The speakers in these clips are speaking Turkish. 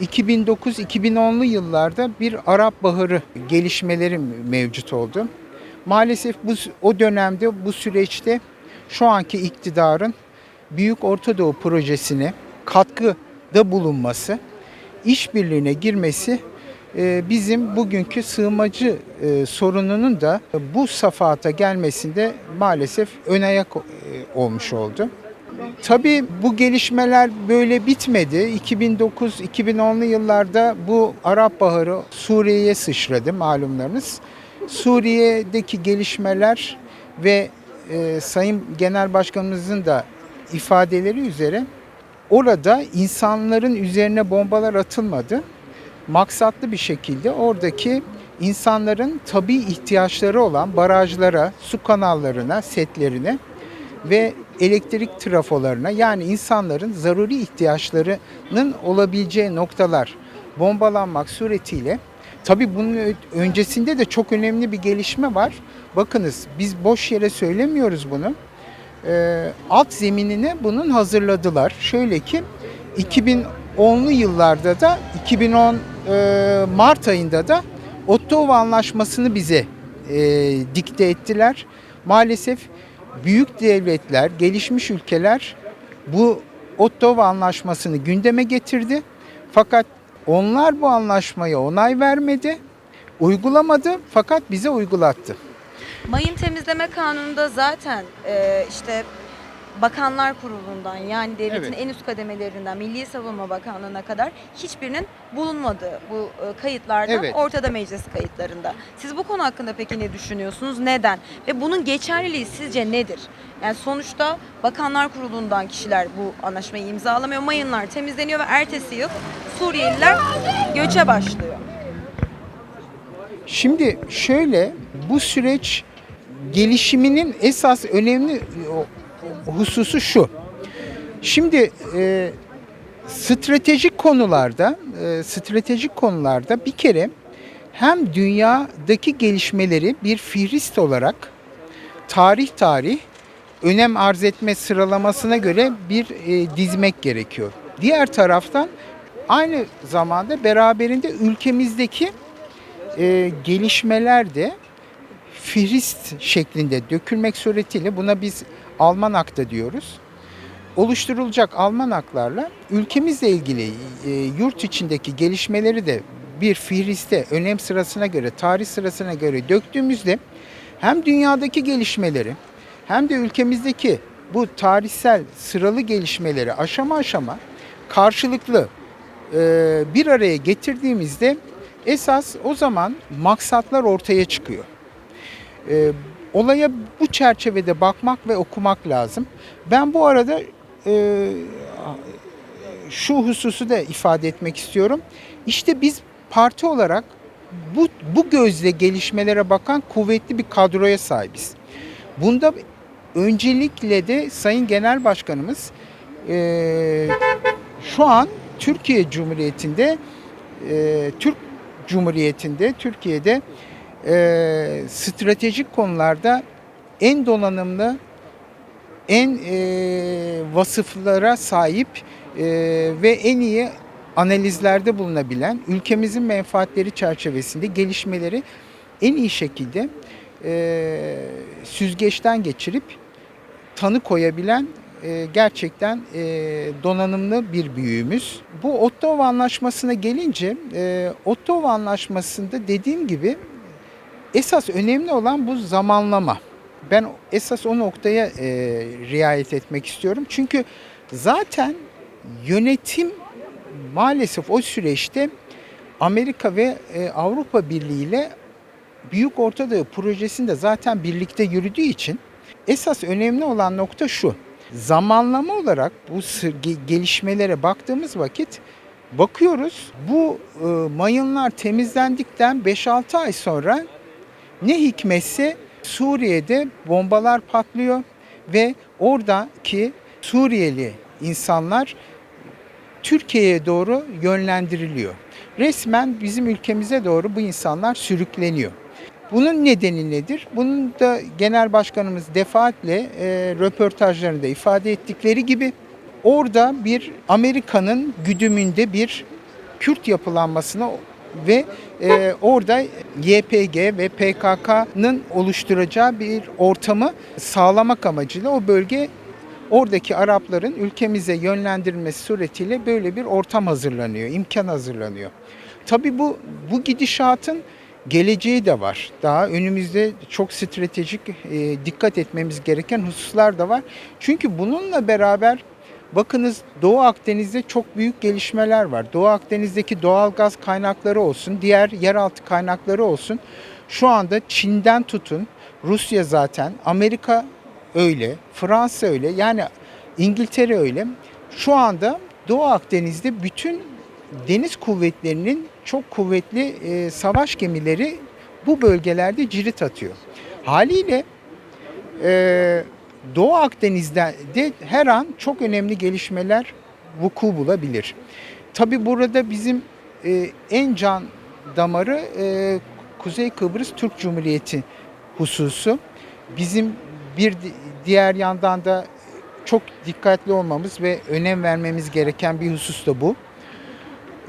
2009-2010'lu yıllarda bir Arap Baharı gelişmeleri mevcut oldu. Maalesef bu o dönemde bu süreçte şu anki iktidarın Büyük Orta Doğu projesine katkıda bulunması, işbirliğine girmesi e, bizim bugünkü sığınmacı e, sorununun da bu safhata gelmesinde maalesef ön ayak e, olmuş oldu. Tabii bu gelişmeler böyle bitmedi. 2009-2010'lu yıllarda bu Arap Baharı Suriye'ye sıçradı malumlarınız. Suriye'deki gelişmeler ve e, Sayın Genel Başkanımızın da ifadeleri üzere orada insanların üzerine bombalar atılmadı. Maksatlı bir şekilde oradaki insanların tabi ihtiyaçları olan barajlara, su kanallarına, setlerine ve elektrik trafolarına yani insanların zaruri ihtiyaçlarının olabileceği noktalar bombalanmak suretiyle tabi bunun öncesinde de çok önemli bir gelişme var. Bakınız biz boş yere söylemiyoruz bunu. Ee, alt zeminine bunun hazırladılar. Şöyle ki 2010'lu yıllarda da 2010 e, Mart ayında da Ottawa Anlaşması'nı bize e, dikte ettiler. Maalesef büyük devletler, gelişmiş ülkeler bu Ottawa Anlaşması'nı gündeme getirdi. Fakat onlar bu anlaşmaya onay vermedi, uygulamadı fakat bize uygulattı. Mayın temizleme kanununda zaten e, işte Bakanlar Kurulu'ndan yani devletin Evet. en üst kademelerinden Milli Savunma Bakanlığı'na kadar hiçbirinin bulunmadığı bu e, kayıtlarda Evet. ortada meclis kayıtlarında. Siz bu konu hakkında peki ne düşünüyorsunuz? Neden? Ve bunun geçerliliği sizce nedir? Yani sonuçta Bakanlar Kurulu'ndan kişiler bu anlaşmayı imzalamıyor. Mayınlar temizleniyor ve ertesi yıl Suriyeliler göçe başlıyor. Şimdi şöyle bu süreç gelişiminin esas önemli hususu şu. Şimdi e, stratejik konularda e, stratejik konularda bir kere hem dünyadaki gelişmeleri bir fihrist olarak tarih tarih önem arz etme sıralamasına göre bir e, dizmek gerekiyor. Diğer taraftan aynı zamanda beraberinde ülkemizdeki e, gelişmeler de fihrist şeklinde dökülmek suretiyle buna biz Almanakta diyoruz. Oluşturulacak Almanaklarla ülkemizle ilgili e, yurt içindeki gelişmeleri de bir fihriste önem sırasına göre, tarih sırasına göre döktüğümüzde hem dünyadaki gelişmeleri hem de ülkemizdeki bu tarihsel sıralı gelişmeleri aşama aşama karşılıklı e, bir araya getirdiğimizde esas o zaman maksatlar ortaya çıkıyor. E, olaya bu çerçevede bakmak ve okumak lazım. Ben bu arada e, şu hususu da ifade etmek istiyorum. İşte biz parti olarak bu, bu gözle gelişmelere bakan kuvvetli bir kadroya sahibiz. Bunda öncelikle de Sayın Genel Başkanımız e, şu an Türkiye Cumhuriyeti'nde e, Türk Cumhuriyeti'nde Türkiye'de e, stratejik konularda en donanımlı en e, vasıflara sahip e, ve en iyi analizlerde bulunabilen ülkemizin menfaatleri çerçevesinde gelişmeleri en iyi şekilde e, süzgeçten geçirip tanı koyabilen e, gerçekten e, donanımlı bir büyüğümüz. Bu Ottawa Anlaşması'na gelince e, Ottawa Anlaşması'nda dediğim gibi esas önemli olan bu zamanlama. Ben esas o noktaya e, riayet etmek istiyorum. Çünkü zaten yönetim maalesef o süreçte Amerika ve e, Avrupa Birliği ile Büyük Orta Doğu projesinde zaten birlikte yürüdüğü için esas önemli olan nokta şu. Zamanlama olarak bu gelişmelere baktığımız vakit bakıyoruz bu e, mayınlar temizlendikten 5-6 ay sonra ne hikmetse Suriye'de bombalar patlıyor ve oradaki Suriyeli insanlar Türkiye'ye doğru yönlendiriliyor. Resmen bizim ülkemize doğru bu insanlar sürükleniyor. Bunun nedeni nedir? Bunun da Genel Başkanımız defaatle e, röportajlarında ifade ettikleri gibi orada bir Amerika'nın güdümünde bir Kürt yapılanmasına ve e, orada YPG ve PKK'nın oluşturacağı bir ortamı sağlamak amacıyla o bölge oradaki Arapların ülkemize yönlendirilmesi suretiyle böyle bir ortam hazırlanıyor, imkan hazırlanıyor. Tabii bu bu gidişatın geleceği de var. Daha önümüzde çok stratejik e, dikkat etmemiz gereken hususlar da var. Çünkü bununla beraber bakınız Doğu Akdeniz'de çok büyük gelişmeler var. Doğu Akdeniz'deki doğal gaz kaynakları olsun, diğer yeraltı kaynakları olsun. Şu anda Çin'den tutun, Rusya zaten, Amerika öyle, Fransa öyle, yani İngiltere öyle. Şu anda Doğu Akdeniz'de bütün deniz kuvvetlerinin çok kuvvetli e, savaş gemileri bu bölgelerde cirit atıyor. Haliyle e, Doğu Akdeniz'de de her an çok önemli gelişmeler vuku bulabilir. Tabi burada bizim e, en can damarı e, Kuzey Kıbrıs Türk Cumhuriyeti hususu. Bizim bir di- diğer yandan da çok dikkatli olmamız ve önem vermemiz gereken bir husus da bu.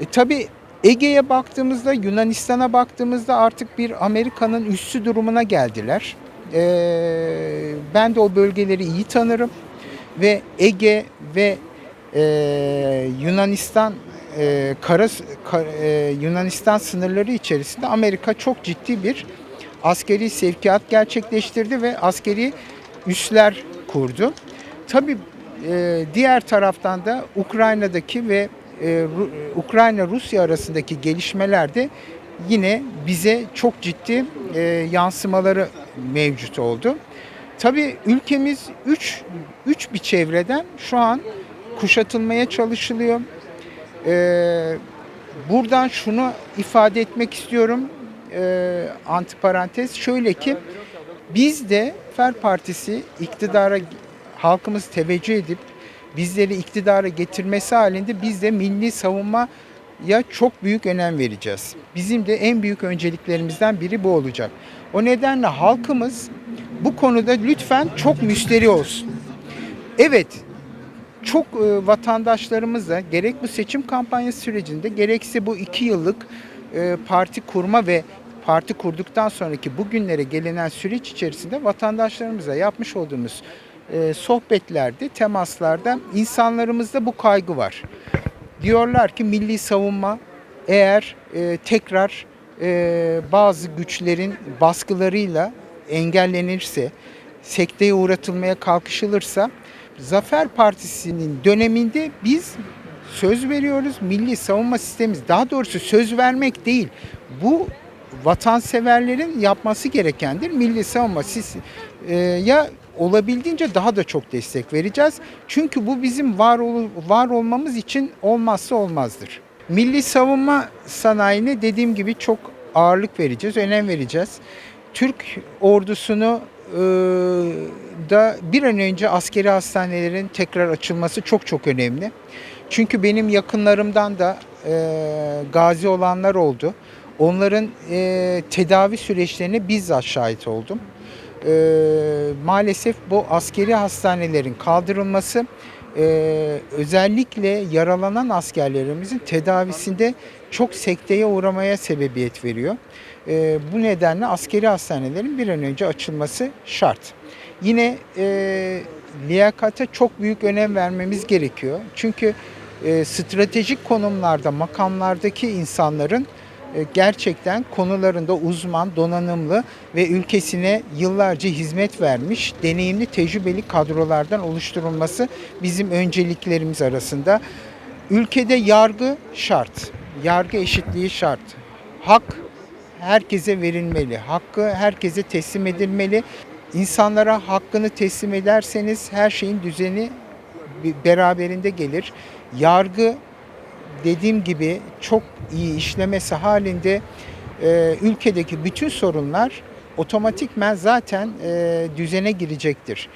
E, tabii Ege'ye baktığımızda, Yunanistan'a baktığımızda artık bir Amerika'nın üssü durumuna geldiler. E, ben de o bölgeleri iyi tanırım ve Ege ve e, Yunanistan e, kara, ka- e, Yunanistan sınırları içerisinde Amerika çok ciddi bir askeri sevkiyat gerçekleştirdi ve askeri üsler kurdu. Tabii e, diğer taraftan da Ukrayna'daki ve e, Ru- Ukrayna-Rusya arasındaki gelişmelerde yine bize çok ciddi e, yansımaları mevcut oldu. Tabii ülkemiz 3 üç bir çevreden şu an kuşatılmaya çalışılıyor. Ee, buradan şunu ifade etmek istiyorum. Ee, antiparantez şöyle ki biz de Fer Partisi iktidara halkımız teveccüh edip bizleri iktidara getirmesi halinde biz de milli savunmaya çok büyük önem vereceğiz. Bizim de en büyük önceliklerimizden biri bu olacak. O nedenle halkımız bu konuda lütfen çok müsteri olsun. Evet, çok e, vatandaşlarımız da gerek bu seçim kampanyası sürecinde gerekse bu iki yıllık e, parti kurma ve parti kurduktan sonraki bugünlere gelinen süreç içerisinde vatandaşlarımıza yapmış olduğumuz e, sohbetlerde, temaslarda insanlarımızda bu kaygı var. Diyorlar ki milli savunma eğer e, tekrar e, bazı güçlerin baskılarıyla engellenirse, sekteye uğratılmaya kalkışılırsa Zafer Partisi'nin döneminde biz söz veriyoruz. Milli savunma sistemimiz daha doğrusu söz vermek değil. Bu vatanseverlerin yapması gerekendir. Milli savunma sistemi ya olabildiğince daha da çok destek vereceğiz. Çünkü bu bizim var ol, var olmamız için olmazsa olmazdır. Milli savunma sanayine dediğim gibi çok ağırlık vereceğiz, önem vereceğiz. Türk ordusunu e, da bir an önce askeri hastanelerin tekrar açılması çok çok önemli. Çünkü benim yakınlarımdan da e, gazi olanlar oldu. Onların e, tedavi süreçlerine bizzat şahit oldum. E, maalesef bu askeri hastanelerin kaldırılması e, özellikle yaralanan askerlerimizin tedavisinde çok sekteye uğramaya sebebiyet veriyor. E, bu nedenle askeri hastanelerin bir an önce açılması şart. Yine e, liyakate çok büyük önem vermemiz gerekiyor. Çünkü e, stratejik konumlarda, makamlardaki insanların gerçekten konularında uzman, donanımlı ve ülkesine yıllarca hizmet vermiş, deneyimli, tecrübeli kadrolardan oluşturulması bizim önceliklerimiz arasında. Ülkede yargı şart, yargı eşitliği şart. Hak herkese verilmeli, hakkı herkese teslim edilmeli. İnsanlara hakkını teslim ederseniz her şeyin düzeni beraberinde gelir. Yargı dediğim gibi çok iyi işlemesi halinde e, ülkedeki bütün sorunlar otomatikmen zaten e, düzene girecektir.